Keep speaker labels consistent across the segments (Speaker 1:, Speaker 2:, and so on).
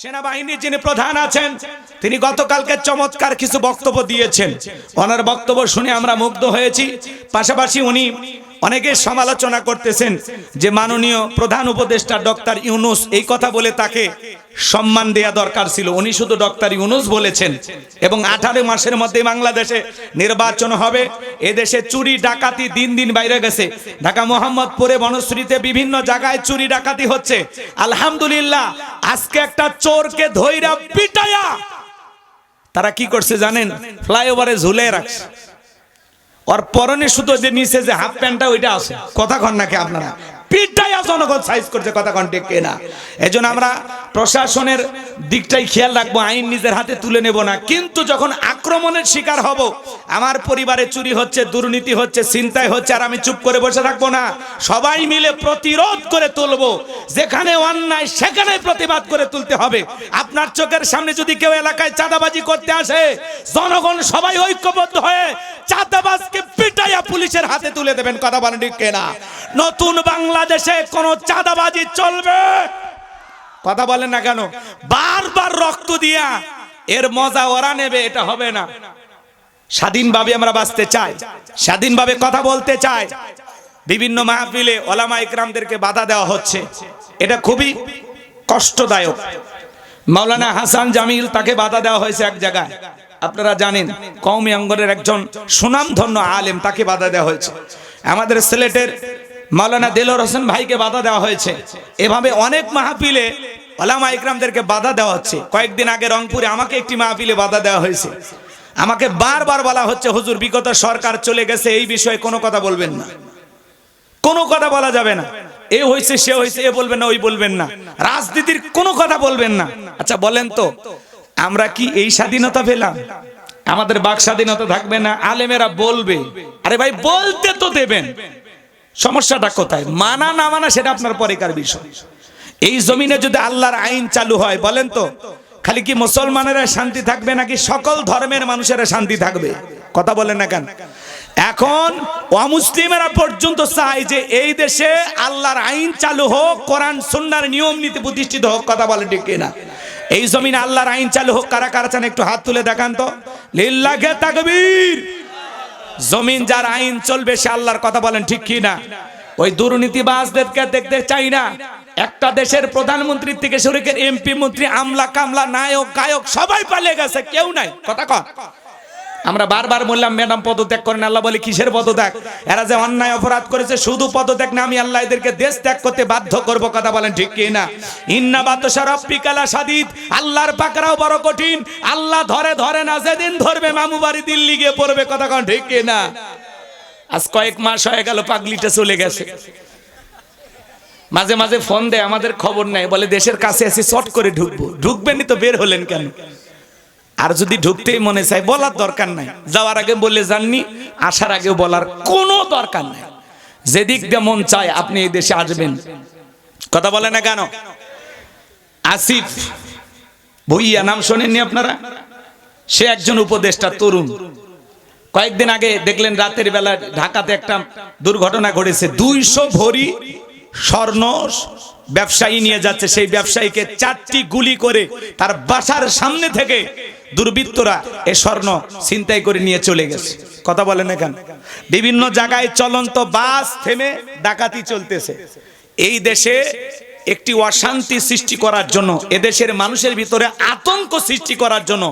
Speaker 1: সেনাবাহিনীর যিনি প্রধান আছেন, তিনি গতকালকে চমৎকার কিছু বক্তব্য দিয়েছেন। ওনার বক্তব্য শুনে আমরা মুগ্ধ হয়েছি। পাশাপাশি উনি অনেকে সমালোচনা করতেছেন যে মাননীয় প্রধান উপদেষ্টা ডক্টর ইউনুস এই কথা বলে তাকে সম্মান দেয়া দরকার ছিল। উনি শুধু ডক্টর ইউনুস বলেছেন এবং আঠারো মাসের মধ্যে বাংলাদেশে নির্বাচন হবে। এদেশে চুরি, ডাকাতি দিন দিন বাইরে গেছে। ঢাকা মোহাম্মদপুরে বনশ্রীতে বিভিন্ন জায়গায় চুরি, ডাকাতি হচ্ছে। আলহামদুলিল্লাহ, আজকে একটা চোরকে ধৈরা পিটায়া তারা কি করছে জানেন? ফ্লাইওভারে ঝুলে রাখছে। ওর পরনে শুধু যে নিচে যে হাফ প্যান্টটা, ওইটা আছে। কথা কন নাকি আপনারা? সাইজ করছে, কথা কন না আমরা প্রশাসনের দিকটাই খেয়াল রাখব, আইন নিজের হাতে তুলে নেব না। কিন্তু যখন আক্রমণের শিকার হব, আমার পরিবারে চুরি হচ্ছে, দুর্নীতি হচ্ছে হচ্ছে, আর আমি চুপ করে বসে থাকব না। সবাই মিলে প্রতিরোধ করে তুলবো। যেখানে অন্যায় সেখানে প্রতিবাদ করে তুলতে হবে। আপনার চোখের সামনে যদি কেউ এলাকায় চাঁদাবাজি করতে আসে, জনগণ সবাই ঐক্যবদ্ধ হয়ে চাঁদাবাজকে পিটাইয়া পুলিশের হাতে তুলে দেবেন, কথা বলেন ঠিক কেনা? নতুন বাংলাদেশে কোন চাঁদাবাজি চলবে? কথা বলেন না কেন? বারবার রক্ত দিয়া এর মজা ওরা নেবে, এটা হবে না। স্বাধীনভাবে আমরা বাঁচতে চাই, স্বাধীনভাবে কথা বলতে চাই। বিভিন্ন মাহফিলে ওলামা ইকরামদেরকে বাধা দেওয়া হচ্ছে। এটা খুবই কষ্টদায়ক। মাওলানা হাসান জামিল তাকে বাধা দেওয়া হয়েছে এক জায়গায়। আপনারা জানেন কৌমি অঙ্গনের একজন সুনামধন্য আলেম তাকে বাধা দেওয়া হয়েছে। আমাদের সিলেটের মাওলানা দেলোর হোসেন ভাইকে বাধা দেওয়া হয়েছে। এভাবে অনেক মাহফিলে ওলামা ইকরামদেরকে বাধা দেওয়া হচ্ছে। কয়েকদিন আগে রংপুরে আমাকে একটি মাহফিলে বাধা দেওয়া হয়েছে। আমাকে বারবার বলা হচ্ছে, হুজুর, বিগত সরকার চলে গেছে, এই বিষয়ে কোনো কথা বলবেন না। কোনো কথা বলা যাবে না। এ হয়েছে সে হয়েছে এ বলবেন না, ওই বলবেন না। রাজনীতির কোনো কথা বলবেন না। আচ্ছা বলেন তো, আমরা কি এই স্বাধীনতা পেলাম? আমাদের বাক স্বাধীনতা থাকবে না? আলেমেরা বলবে। আরে ভাই, বলতে তো দেবেন। সমস্যাটা কোথায়? মানা না মানা সেটা আপনার পরেকার বিষয়। এই জমিনে যদি আল্লাহর আইন চালু হয়, বলেন তো, খালি কি মুসলমানেরা শান্তি থাকবে নাকি সকল ধর্মের মানুষেরা শান্তি থাকবে? কথা বলেন না কেন? এখন অমুসলিমেরা পর্যন্ত চায় যে এই দেশে আল্লাহর আইন চালু হোক, কোরআন, সুন্নার নিয়ম নীতি প্রতিষ্ঠিত হোক, কথা বলে ঠিক কিনা? এই জমিনে আল্লাহর আইন চালু হোক, কারা কারা চান একটু হাত তুলে দেখান তো? লিল্লাহে তাকবীর! জমিন যার আইন চলবে, সে আল্লাহর কথা বলেন, ঠিক কি না? ওই দুর্নীতিবাজদেরকে দেখতে চাই না। একটা দেশের প্রধানমন্ত্রী থেকে শুরু করে এমপি, মন্ত্রী, আমলা, কামলা, নায়ক, গায়ক সবাই পালিয়ে গেছে, কেউ নাই। কথা কন। আমরা বারবার বললাম, ম্যাডাম, পদত্যাগ করেন, আল্লাহ বলে কিসের পদত্যাগ? এরা যে অন্যায় অপরাধ করেছে, শুধু পদত্যাগ না, আমি আল্লাহ এদেরকে দেশ ত্যাগ করতে বাধ্য করব, কথা বলেন ঠিক কি না? ইন্না বাতসা রব্বিকালা সাদিদ আল্লাহর পাকড়াও বড় কঠিন। আল্লাহ ধরে ধরে না, যেদিন ধরবে, মামু বাড়ি দিল্লি গিয়ে পড়বে, কথা কন ঠিক কি না? আজ কয়েক মাস হয়ে গেল, পাগলিটা চলে গেছে। মাঝে মাঝে ফোন দেয়, আমাদের খবর নেই বলে, দেশের কাছে এসে শর্ট করে ঢুকবো। ঢুকবেনই তো, বের হলেন কেন? আর যদি ঢুকতেই মনে চায়, বলার দরকার নাই। যাওয়ার আগে বলে যাননি, আসার আগে বলার কোনো দরকার নাই। যেদিক দিয়ে মন চায়, আপনি এই দেশে আসবেন। কথা বলে না কেন? আসিফ, ভুইয়া, নাম শোনেননি আপনারা? সে একজন উপদেষ্টা, তরুণ। কয়েকদিন আগে দেখলেন রাতের বেলা ঢাকাতে একটা দুর্ঘটনা ঘটেছে। দুইশো ভরি স্বর্ণ ব্যবসায়ী নিয়ে যাচ্ছে। সেই ব্যবসায়ীকে চারটি গুলি করে তার বাসার সামনে থেকে দুর্বৃত্তরা এ স্বর্ণ ছিনতাই করে নিয়ে চলে গেছে। কথা বলেন এখানে। বিভিন্ন জায়গায় চলন্ত বাস থেমে ডাকাতি চলতেছে। এই দেশে একটি অশান্তি সৃষ্টি করার জন্য, এদেশের মানুষের ভিতরে আতঙ্ক সৃষ্টি করার জন্য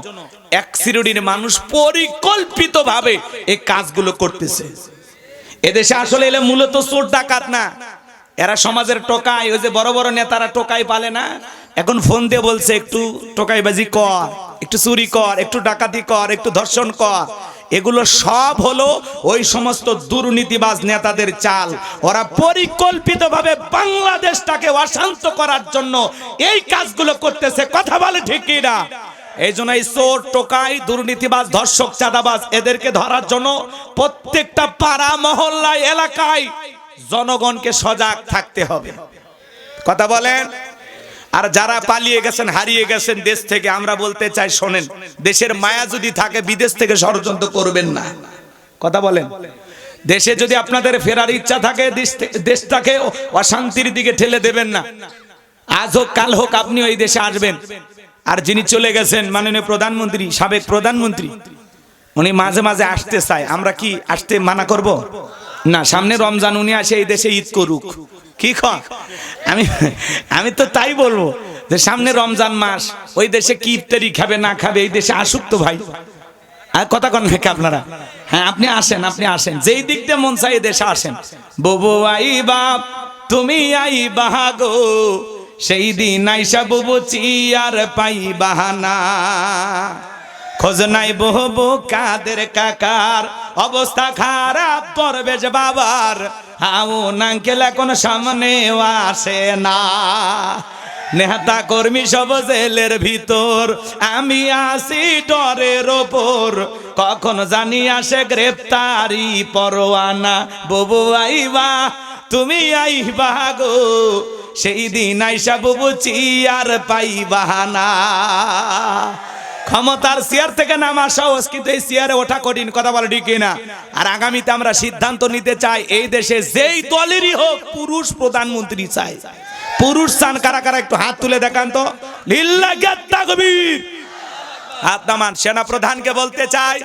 Speaker 1: এক সিরুডির মানুষ পরিকল্পিতভাবে এই কাজগুলো করতেছে। এদেশে আসলে এলে মূলত চোর ডাকাত না। এরা সমাজের টোকাই, ওই যে বড় বড় নেতারা টোকাই পালে না? এখন ফোন দিয়ে বলছে, একটু টোকাইবাজি কর, একটু চুরি কর, একটু ডাকাতি কর, একটু ধর্ষণ কর। এগুলো সব হলো ওই সমস্ত দুর্নীতিবাজ নেতাদের চাল। ওরা পরিকল্পিতভাবে বাংলাদেশটাকে অশান্ত করার জন্য এই কাজগুলো করতেছে। কথা বলে ঠিক না? এই জন্য এই চোর, টোকাই, দুর্নীতিবাজ, ধর্ষক, চাঁদাবাজ, এদেরকে ধরার জন্য প্রত্যেকটা পাড়া মহল্লায় এলাকায় জনগণকে সজাগ থাকতে হবে। কথা বলেন? আর যারা পালিয়ে গেছেন, হারিয়ে গেছেন দেশ থেকে, আমরা বলতে চাই, শোনেন, দেশের মায়া যদি থাকে, বিদেশ থেকে ষড়যন্ত্র করবেন না। কথা বলেন? দেশে যদি আপনাদের ফেরার ইচ্ছা থাকে দেশটাকে অশান্তির দিকে ঠেলে দেবেন না। আজ হোক, কাল হোক আপনি ওই দেশে আসবেন। আর যিনি চলে গেছেন, মাননীয় প্রধানমন্ত্রী, সাবেক প্রধানমন্ত্রী, উনি মাঝে মাঝে আসতে চায়। আমরা কি আসতে মানা করব? না, সামনে রমজান, উনি আসে, এই দেশে ঈদ করুক। কি খ? আমি আমি তো তাই বলব যে সামনে রমজান মাস, ওই দেশে কি ইফতারি খাবে, না খাবে, এই দেশে আসুক তো ভাই। আর কথা কন নাকি আপনারা? হ্যাঁ আপনি আসেন আপনি আসেন। যেই দিক দিয়ে মন চাই দেশে আসেন। ববু আই বাপ তুমি আই বাহাগো সেই দিন আইসা বুবু চিয়ার পাই বাহানা খোঁজ নাই বহু কাদের কাকার। অবস্থা খারাপ, পরবেশ বাবার। হাউ নাঙ্কেল এখন সামনে আসে না। নেতা কর্মী সব জেলের ভিতর, আমি আসি ডরের ওপর। কখন জানি আসে গ্রেপ্তারি পরোয়ানা। ববু আইবা, তুমি আইবা গো। সেই দিন আইসা বুবু চিয়ার পাইবাহানা। ক্ষমতার চেয়ার থেকে নামা সহজ কিন্তু এই চেয়ারে ওঠা কঠিন, কথা বলে ঠিক না আর আগামীতে আমরা সিদ্ধান্ত নিতে চাই, এই দেশে যেই দলেরই হোক, পুরুষ প্রধানমন্ত্রী চাই। পুরুষ চান কারা কারা? একটু হাত তুলে দেখান তো। লিল্লা গেত্তা কবির হাত নামান সেনা প্রধানকে বলতে চাই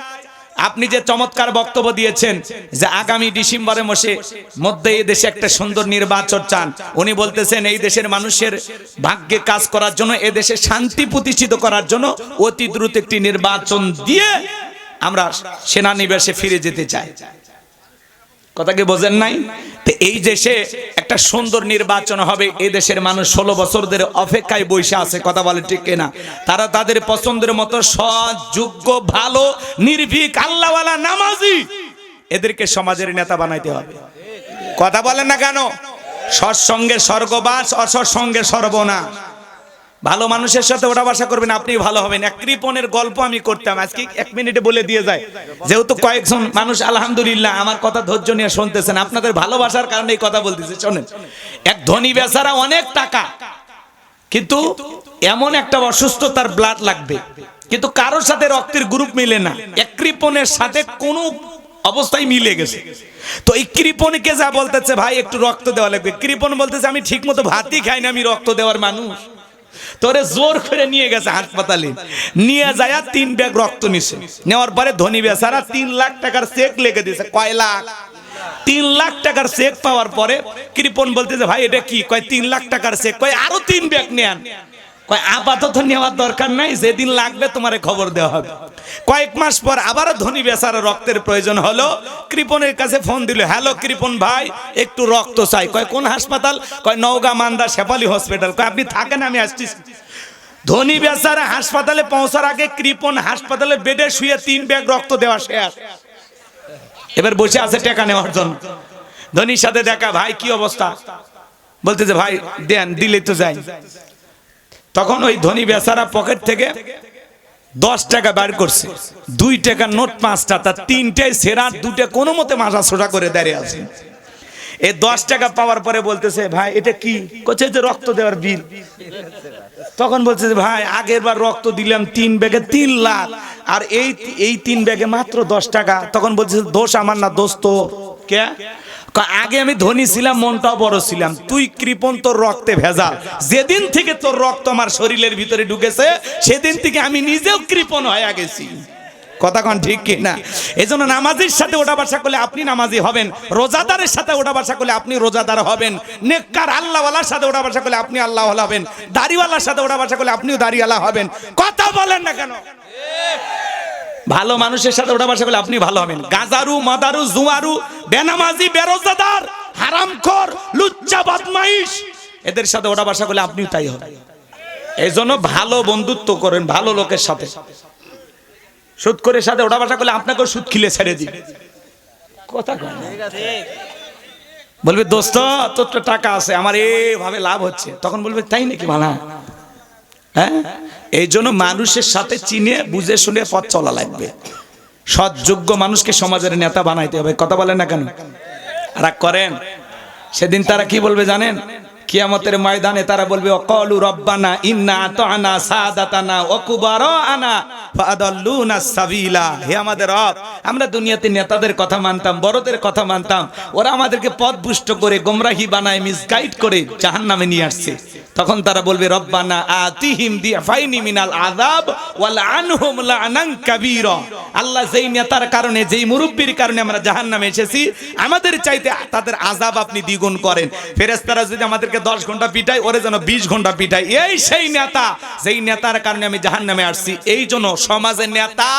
Speaker 1: আপনি যে চমৎকার বক্তব্য দিয়েছেন যে আগামী ডিসেম্বরে মাসে মধ্যে এই দেশে একটা সুন্দর নির্বাচন চান, উনি বলতেছেন এই দেশের মানুষের ভাগ্যে কাজ করার জন্য, এ দেশে শান্তি প্রতিষ্ঠিত করার জন্য অতি দ্রুত একটি নির্বাচন দিয়ে আমরা সেনানিবাসে ফিরে যেতে চাই। কথা কি বোঝেন নাই? এই দেশে একটা সুন্দর নির্বাচন হবে, এই দেশের মানুষ ষোলো বছর ধরে অপেক্ষায় বসে আছে, কথা বলে ঠিক কিনা? তারা তাদের পছন্দের মতো সৎ, যোগ্য, ভালো, নির্ভীক, আল্লাহওয়ালা, নামাজি এদেরকে সমাজের নেতা বানাইতে হবে। কথা বলেন না কেন? সৎসঙ্গে স্বর্গবাস, অসৎসঙ্গে সর্বনাশ। ভালো মানুষের সাথে ওটা বাসা করবেন, আপনি ভালো হবেন। এক কৃপণের গল্প আমি করতাম, আজকে এক মিনিটে বলে দিয়ে যায়। যেহেতু কয়েকজন মানুষ, আলহামদুলিল্লাহ, আমার কথা ধৈর্য নিয়ে শুনতেছেন, আপনাদের ভালোবাসার কারণে এই কথা বলতেছে, শোনেন। এক ধনী বেচারা অনেক টাকা, কিন্তু এমন একটা অসুস্থ তার ব্লাড লাগবে, কিন্তু কারোর সাথে রক্তের গ্রুপ মিলে না, এক কৃপণের সাথে কোনো অবস্থায় মিলে গেছে। তো এই কৃপণকে যা বলতেছে, ভাই, একটু রক্ত দেওয়া লাগবে। কৃপণ বলতেছে, আমি ঠিক মতো ভাতই খাই না, আমি রক্ত দেওয়ার মানুষ। তোরে জোর করে নিয়ে গেছে হাসপাতালে। নিয়ে যায় তিন ব্যাগ রক্ত নিছে। নেওয়ার পরে ধনী বেচারা তিন লাখ টাকার চেক লেগে দিয়েছে কয় লাখ? তিন লাখ টাকার চেক পাওয়ার পরে কৃপন বলতেছে, ভাই, এটা কি? কয়, তিন লাখ টাকার চেক কয়, আরও তিন ব্যাগ নেন। কয়, আপাতত নেওয়ার দরকার নাই, যেদিন লাগবে তোমারে খবর দেওয়া হবে। কয়েক মাস পর আবারও ধনী বেচারা রক্তের প্রয়োজন হলো কৃপনের কাছে ফোন দিল, হ্যালো কৃপন ভাই, একটু রক্ত চাই। কয়, কোন হাসপাতাল? কয়, নওগাঁ মান্দা শেফালি হসপিটাল। কয়, আপনি থাকেন, আমি আসছি। ধনী বেচারা হাসপাতালে পৌঁছার আগে কৃপন হাসপাতালে বেডে শুয়ে তিন ব্যাগ রক্ত দেওয়া শেষ। এবার বসে আছে টাকা নেওয়ার জন্য। ধনীর সাথে দেখা, ভাই, কি অবস্থা? বলতেছে, ভাই, দেন দিলে তো যাই। তখন ওই ধনী বেচারা পকেট থেকে দশ টাকা বার করছে। দুই টাকা নোট পাঁচটা তার তিনটাই সেরা দুটো কোনো মতে মাথা ছোটা করে দাঁড়িয়ে আছে। এই দশ টাকা পাওয়ার পরে বলতেছে, ভাই, এটা কি? করছে যে রক্ত দেওয়ার বিল তখন বলছে যে, ভাই, আগের বার রক্ত দিলাম তিন ব্যাগে তিন লাখ, আর এই এই তিন ব্যাগে মাত্র দশ টাকা। তখন বলছে, দোষ আমার না, দোষ তো কে? আগে আমি ধনী ছিলাম, মনটাও বড় ছিলাম। তুই কৃপন তোর রক্তে ভেজাল। যেদিন থেকে তোর রক্ত আমার শরীরের ভিতরে ঢুকেছে, সেদিন থেকে আমি নিজেও কৃপন হয়ে গেছি। কথা কন ঠিক কি না? এই জন্য নামাজির সাথে ওটা বাসা করলে আপনি নামাজি হবেন। রোজাদারের সাথে ওটা বাসা করলে আপনি রোজাদার হবেন। নেককার আল্লাহওয়ালার সাথে ওটা বাসা করলে আপনি আল্লাহওয়ালা হবেন। দাড়িওয়ালার সাথে ওটা বাসা করলে আপনিও দাড়িওয়ালা হবেন। কথা বলেন না কেন? ভালো মানুষের সাথে ওটা বাসা করলে আপনি ভালো হবেন। গাজারু মাদারু জুয়ারু বেনামাজি বেরোজাদার হারামখোর লুচ্চা বদমাইশ এদের সাথে ওটা বাসা করলে আপনিও তাই হবেন। এই জন্য ভালো বন্ধুত্ব করেন ভালো লোকের সাথে। সুদ করে সাথে ওটা বাসা করলে আপনাকেও সুদ খিলে ছেড়ে দিবে। কথা বলবে দোস্ত তোর তো টাকা আছে আমার এভাবে লাভ হচ্ছে। তখন বলবে তাই নাকি মানা হ্যাঁ? এই জন্য মানুষের সাথে চিনে, বুঝে, শুনে পথ চলা লাগবে। সৎযোগ্য মানুষকে সমাজের নেতা বানাইতে হবে। কথা বলেন না কেন? রাগ করেন? সেদিন তারা কি বলবে জানেন? কিয়ামতের ময়দানে তারা বলবে, অকলু রব্বানা ইন্না আতানা সাদাতানা ওয়া কুবারানা ফাদাল্লুনা আল্লাহ যেই নেতার কারণে, যেই মুরব্বির কারণে আমরা জাহান্নামে এসেছি, আমাদের চাইতে তাদের আযাব আপনি দ্বিগুণ করেন। ফেরেশতারা যদি আমাদেরকে 10 ঘণ্টা পিটায় ওরে যেন 20 ঘণ্টা পিটায় এই সেই নেতা, যেই নেতার কারণে আমি জাহান্নামে আসছি, এই জন্য সমাজের নেতা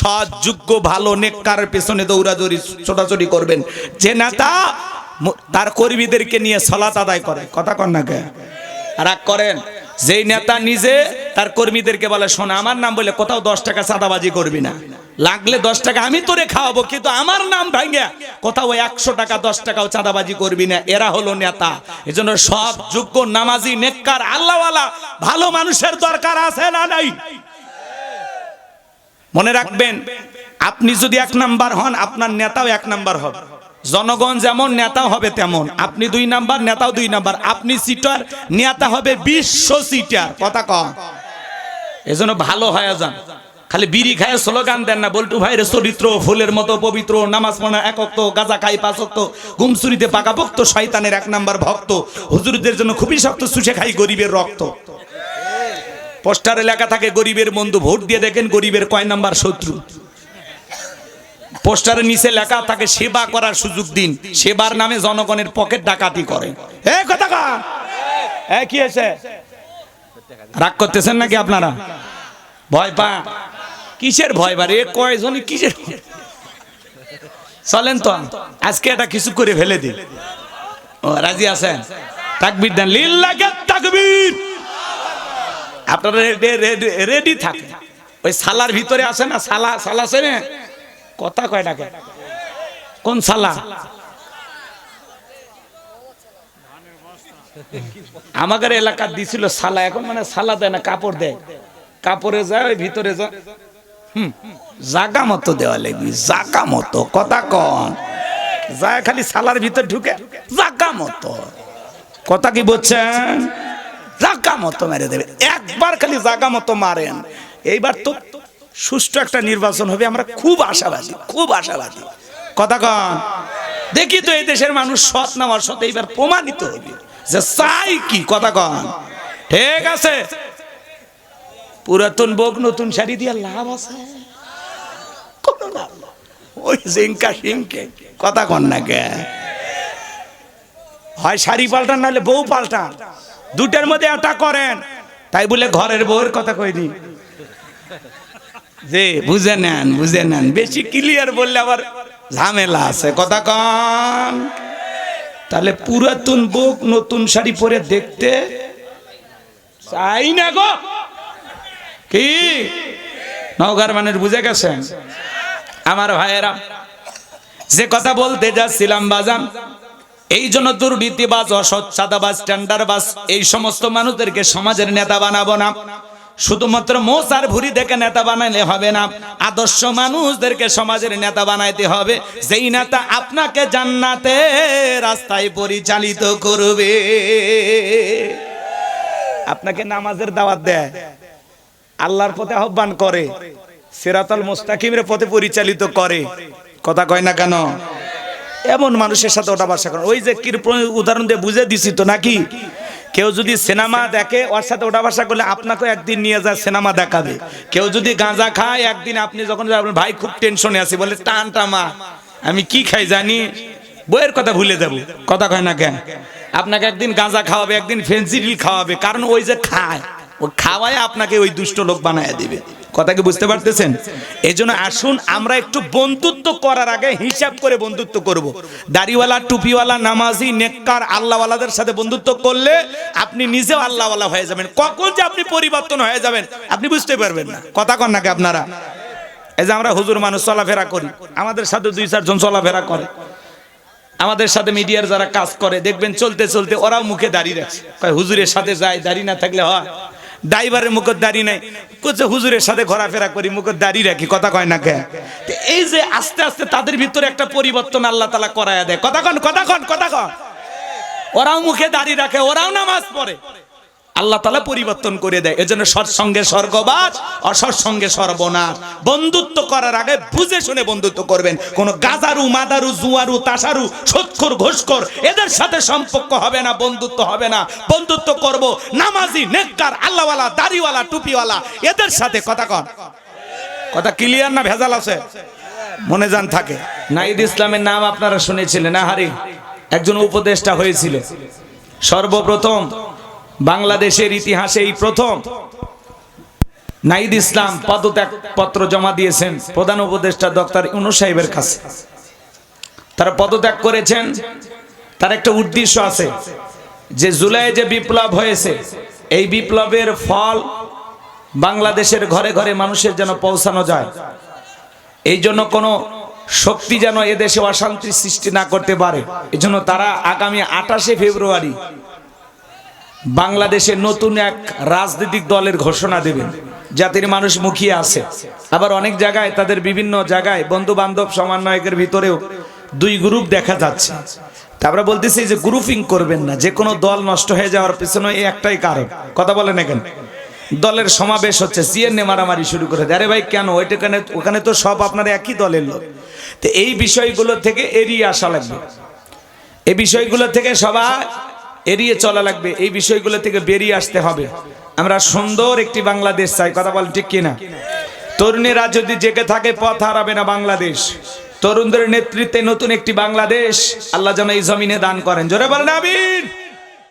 Speaker 1: সৎ যোগ্য ভালো নেককার পেছনে দৌড়াদৌড়ি, ছোটাছুটি করবেন। যে নেতা তার কর্মীদেরকে নিয়ে সলাত আদায় করে। কথা কন না কে? রাগ করেন। যেই নেতা নিজে তার কর্মীদেরকে বলে, শোনা, আমার নাম বলে কোথাও দশ টাকা চাঁদাবাজি করবি না। লাগলে দশ টাকা আমি তোরে খাওয়াবো, কিন্তু আমার নাম ভাঙ্গে কোথাও একশো টাকা, দশ টাকাও চাঁদাবাজি করবি না। এরা হলো নেতা। এজন্য সব যোগ্য, নামাজি, নেককার, আল্লাহওয়ালা, ভালো মানুষের দরকার আছে না নাই? মনে রাখবেন, আপনি যদি এক নাম্বার হন, আপনার নেতাও এক নাম্বার হবে। জনগণ যেমন নেতা হবে তেমন। আপনি দুই নাম্বার, নেতাও দুই নাম্বার। আপনি সিটার, নেতা হবে বিশ্ব সিটার। কথা কম এজন্য ভালো হয়ে যান খালি বিড়ি খায় স্লোগান দেন না। বল্টু ভাইয়ের চরিত্র, ফুলের মতো পবিত্র, নামাজ পড়া একক্ত গাজা খাই পাঁচক্ত গুমসুরিতে পাকাপোক্ত, শয়তানের এক নাম্বার ভক্ত। হুজুরদের জন্য খুবই শক্ত সুষে খাই গরিবের রক্ত। পোস্টারে লেখা থাকে, গরিবের বন্ধু, ভোট দিয়ে দেখেন গরিবের কয় নাম্বার শত্রু। পোস্টারের নিচে লেখা থাকে, সেবা করার সুযোগ দিন। সেবার নামে জনগণের পকেট ডাকাতি করে। এ, কথা কা আছে রাগ করতেছেন নাকি আপনারা? ভয় পা কিসের ভয় বারে? এ কয়জন কিসের চলেন তো, আজকে এটা কিছু করে ফেলে দিন ও, রাজি আছেন? তাকবির দেন। লিল্লাকে তাকবীর। আপনারা রেডি থাকে। ওই সালার ভিতরে আছে না? সালা সালা আছে না? কথা কয় ডাকে কোন? সালা? আমাদের এলাকা দিছিল সালা। এখন মানে সালা দেয় না, কাপড় দেয়। কাপড়ে যায়, ওই ভিতরে যায়। জাগা মতো দেওয়া লাগবে, জাগা মতো, কথা কন। যায় খালি সালার ভিতর ঢুকে, জাগা মতো। কথা কি বলছেন? জাগা মতো মেরে দেবে, একবার খালি জাগা মতো মারেন। এইবার তো সুষ্ঠু একটা নির্বাচন হবে, আমরা খুব আশাবাদী খুব আশাবাদী। কথা কন। দেখি তো এই দেশের মানুষ সৎ না অসৎ, এইবার প্রমাণিত হবে যে চাই কি, কথা কন। ঠিক আছে? পুরাতন বোক নতুন শাড়ি দিয়ে লাভ আছে? কোনো লাভ ওই জিঙ্কা সিংকে কথা কন না কে? হয় শাড়ি পাল্টান, নাহলে বউ পাল্টান। দুটার মধ্যে করেন। তাই বলে ঘরের বউয়ের কথা কইনি যে, বুঝে নেন বুঝে নেন। বেশি ক্লিয়ার বললে আবার ঝামেলা আছে। কথা কন। তাহলে পুরাতন বুক নতুন শাড়ি পরে দেখতে চাই না গো। কি? নওগার মানুষ বুঝে গেছেন? আমার ভাইয়েরা, যে কথা বলতে যাচ্ছিলাম বাজান, এই জন্য দুর্নীতিবাজ সাদাবাজ টেন্ডারবাজ, এই সমস্ত মানুষদেরকে সমাজের নেতা বানাবো না। শুধুমাত্র মোসার ভুরি দেখে নেতা বানাইলে হবে না। আদর্শ মানুষদেরকে সমাজের নেতা বানাইতে হবে। যেই নেতা আপনাকে জান্নাতে রাস্তায় পরিচালিত করবে। আপনাকে নামাজের দাওয়াত দেয়। আল্লাহর পথে আহ্বান করে, সেরাতাল মুস্তাকিমের পথে পরিচালিত করে। কথা কয় না কেন? এমন মানুষের সাথে ওটা বাসা করেন ওই যে উদাহরণ দিয়ে বুঝে দিছি তো নাকি? কেউ যদি সিনেমা দেখে, ওর সাথে ওটা বাসা করলে আপনাকে একদিন নিয়ে যায়, সিনেমা দেখাবে। কেউ যদি গাঁজা খায়, একদিন আপনি যখন ভাই, খুব টেনশনে আছি। বলে, টান টামা আমি কি খাই জানি? বইয়ের কথা ভুলে যাব। কথা কয় না কেন? আপনাকে একদিন গাঁজা খাওয়াবে, একদিন ফেন্সিডিল খাওয়াবে। কারণ ওই যে খায়। ও খাওয়ায় আপনাকে ওই দুষ্ট লোক বানায় দিবে। কথা কি বুঝতে পারতেছেন? এই জন্য আসুন, আমরা একটু বন্ধুত্ব করার আগে হিসাব করে বন্ধুত্ব করব। দাড়িওয়ালা, টুপিওয়ালা, নামাজি, নেককার, আল্লাহওয়ালাদের সাথে বন্ধুত্ব করলে আপনি নিজেও আল্লাহওয়ালা হয়ে যাবেন। কখন যে আপনি পরিবর্তন হয়ে যাবেন, আপনি বুঝতে পারবেন না। কথা কন নাকি আপনারা? এই যে আমরা হুজুর মানুষ, চলাফেরা করি। আমাদের সাথে দুই, চারজন চলাফেরা করে। আমাদের সাথে মিডিয়ার যারা কাজ করে, দেখবেন চলতে চলতে ওরাও মুখে দাড়ি রাখছে হুজুরের সাথে যায়, দাড়ি না থাকলে হয়? ড্রাইভারের মুখের দাড়ি নাই। কোচে হুজুরের সাথে ঘোরাফেরা করি মুখের দাড়ি রাখি। কথা কয় না কে? এই যে আস্তে আস্তে তাদের ভিতরে একটা পরিবর্তন আল্লাহ তালা করায়া দেয়। কথা কন কথা কন কথা কন। ওরাও মুখে দাড়ি রাখে, ওরাও নামাজ পড়ে। আল্লাহ তালা পরিবর্তন করে দেয়। এজন্য সৎসঙ্গে স্বর্গবাস, অসৎসঙ্গে সর্বনাশ। বন্ধুত্ব করার আগে বুঝে শুনে বন্ধুত্ব করবেন। কোন গাজারু, মাদারু, জুয়ারু, তাসারু সৎখর ঘোষখর এদের সাথে সম্পর্ক হবে না, বন্ধুত্ব হবে না। বন্ধুত্ব করব নামাজি, নেককার, আল্লাহওয়ালা, দাড়িওয়ালা, টুপিওয়ালা, এদের সাথে কথা কন। কথা ক্লিয়ার না ভেজাল আছে? মনে যান থাকে। নাইদ ইসলামের নাম আপনারা শুনেছিলেন, না হারি? একজন উপদেষ্টা হয়েছিল। সর্বপ্রথম বাংলাদেশের ইতিহাসে এই প্রথম। নাইদ ইসলাম পদত্যাগ পত্র জমা দিয়েছেন প্রধান উপদেষ্টা ডক্টর ইউনু সাহেবের কাছে। তারা পদত্যাগ করেছেন। তার একটা উদ্দেশ্য আছে যে জুলাই যে বিপ্লব হয়েছে, এই বিপ্লবের ফল বাংলাদেশের ঘরে ঘরে মানুষের যেন পৌঁছানো যায়। এই জন্য কোনো শক্তি যেন এদেশে অশান্তি সৃষ্টি না করতে পারে। এই জন্য তারা আগামী আঠাশে ফেব্রুয়ারি বাংলাদেশে নতুন এক রাজনৈতিক দলের ঘোষণা দেবেন জাতির মানুষ মুখিয়ে আছে। আবার অনেক জায়গায় তাদের বিভিন্ন জায়গায় বন্ধু বান্ধব সমন্বয়কের ভিতরেও দুই গ্রুপ দেখা যাচ্ছে। তারপরে বলতেছি যে গ্রুপিং করবেন না, যে কোনো দল নষ্ট হয়ে যাওয়ার পেছনে এই একটাই কারণ। কথা বলেন এখানে দলের সমাবেশ হচ্ছে, সিএনএ মারামারি শুরু করে। আরে ভাই, কেন? ওইটাখানে ওখানে তো সব আপনার একই দলের লোক। তো এই বিষয়গুলো থেকে এড়িয়ে আসা লাগবে। এই বিষয়গুলো থেকে সবাই এড়িয়ে চলা লাগবে, এই বিষয়গুলো থেকে বেরিয়ে আসতে হবে। আমরা সুন্দর একটি বাংলাদেশ চাই, কথা বল ঠিক কিনা? তরুণেরা যদি জেগে থাকে, পথ হারাবে না বাংলাদেশ। তরুণদের নেতৃত্বে নতুন একটি বাংলাদেশ, আল্লাহ যেন এই জমিনে দান করেন। জোরে বলেন, আমিন।